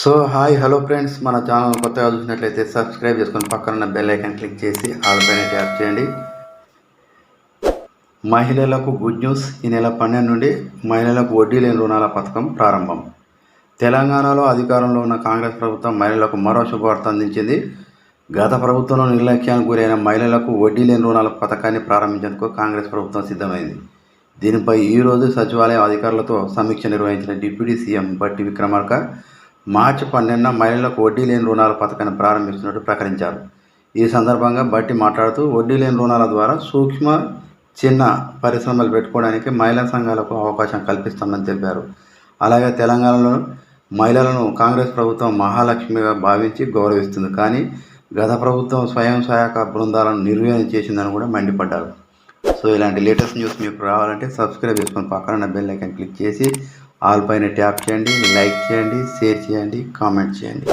So hi hello friends. మన channel కొత్తగా చూసినట్లయితే సబ్స్క్రైబ్ చేసుకొని పక్కన బెల్ ఐకాన్ క్లిక్ చేసి ఆల్ పైన ట్యాప్ చేయండి. మహిళలకు గుడ్ న్యూస్ ఈ నెల పన్నెండు నుండి మహిళలకు వడ్డీ లేని రుణాల పథకం ప్రారంభం. తెలంగాణలో అధికారంలో ఉన్న కాంగ్రెస్ ప్రభుత్వం మహిళలకు మరో శుభవార్త అందించింది. గత ప్రభుత్వంలో నిర్లక్ష్యానికి గురైన మహిళలకు వడ్డీ లేని రుణాల పథకాన్ని ప్రారంభించేందుకు కాంగ్రెస్ ప్రభుత్వం సిద్ధమైంది. దీనిపై ఈరోజు సచివాలయం అధికారులతో సమీక్ష నిర్వహించిన డిప్యూటీ సీఎం బట్టి విక్రమార్క మార్చి పన్నెండున మహిళలకు వడ్డీ లేని రుణాల పథకాన్ని ప్రారంభిస్తున్నట్టు ప్రకటించారు. ఈ సందర్భంగా బట్టి మాట్లాడుతూ వడ్డీ లేని రుణాల ద్వారా సూక్ష్మ చిన్న పరిశ్రమలు పెట్టుకోవడానికి మహిళా సంఘాలకు అవకాశం కల్పిస్తామని తెలిపారు. అలాగే తెలంగాణలో మహిళలను కాంగ్రెస్ ప్రభుత్వం మహాలక్ష్మిగా భావించి గౌరవిస్తుంది. కానీ గత ప్రభుత్వం స్వయం సహాయక బృందాలను నిర్వీర్యం చేసిందని కూడా మండిపడ్డారు. సో ఇలాంటి లేటెస్ట్ న్యూస్ మీకు రావాలంటే సబ్స్క్రైబ్ చేసుకొని పక్కన బెల్ ఐకాన్ క్లిక్ చేసి ఆల్ పైన ట్యాప్ చేయండి లైక్ చేయండి షేర్ చేయండి కామెంట్ చేయండి.